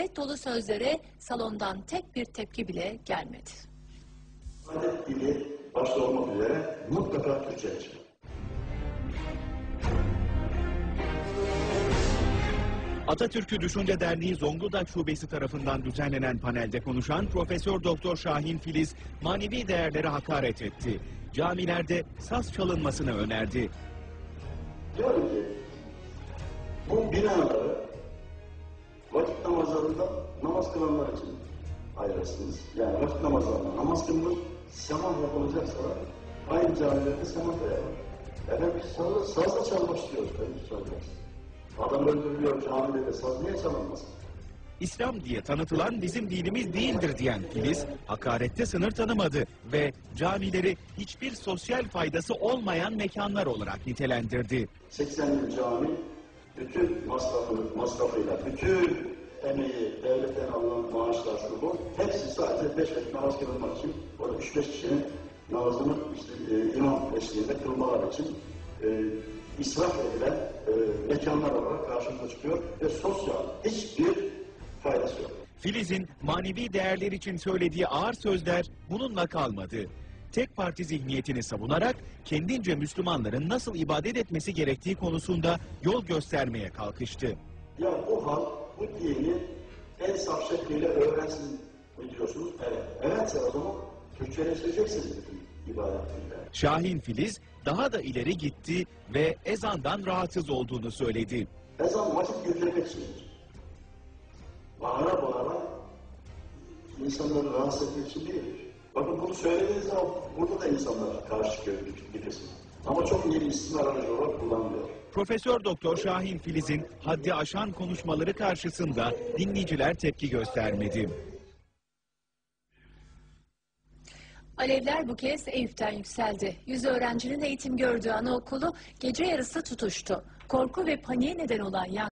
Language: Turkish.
hakaret dolu sözlere salondan tek bir tepki bile gelmedi. Adet dili başta olmak üzere mutlaka Türkçe çıkar. Atatürk'ü Düşünce Derneği Zonguldak Şubesi tarafından düzenlenen panelde konuşan Profesör Doktor Şahin Filiz manevi değerlere hakaret etti. Camilerde saz çalınmasını önerdi. Diyorum ki bu binaları vakit namazlarında namaz kılanlar için ayırırsınız. Yani vakit namazlarında namaz kılınır, semah yapılacaksa aynı camilerde semah da yapılır. Efendim biz sazla, sazla çalmak istiyoruz. Ki çalacağız. Adam öldürülüyor camide de saz niye çalınmasın? İslam diye tanıtılan bizim dinimiz değildir diyen Filiz, hakarette sınır tanımadı ve camileri hiçbir sosyal faydası olmayan mekanlar olarak nitelendirdi. 80 bin cami bütün masrafı, masrafıyla, bütün emeği, devletten alınan maaşlar şu bu, hepsi sadece 5 vakit namaz kılmak için, orada 3-5 kişinin namazını işte, e, imam eşliğinde kılmalar için e, israf edilen e, mekanlar olarak karşımıza çıkıyor ve sosyal hiçbir faydası yok. Filiz'in manevi değerler için söylediği ağır sözler bununla kalmadı. Tek parti zihniyetini savunarak kendince Müslümanların nasıl ibadet etmesi gerektiği konusunda yol göstermeye kalkıştı. Ya bu halk bu dini en saf şekliyle öğrensin mi diyorsunuz? Evet. Evetse o zaman Türkçeleştireceksiniz bütün ibadetleri. Şahin Filiz daha da ileri gitti ve ezandan rahatsız olduğunu söyledi. Ezan vakit güldürmek içindir. Bağıra bağıra insanları rahatsız etmek için değildir. Bakın bunu söylediğiniz zaman burada da insanlar karşı çıkıyor. Ama çok iyi bir istismar aracı olarak kullanılıyor. Profesör Doktor Şahin Filiz'in haddi aşan konuşmaları karşısında dinleyiciler tepki göstermedi. Alevler bu kez Eyüp'ten yükseldi. Yüz öğrencinin eğitim gördüğü anaokulu gece yarısı tutuştu. Korku ve paniğe neden olan yangın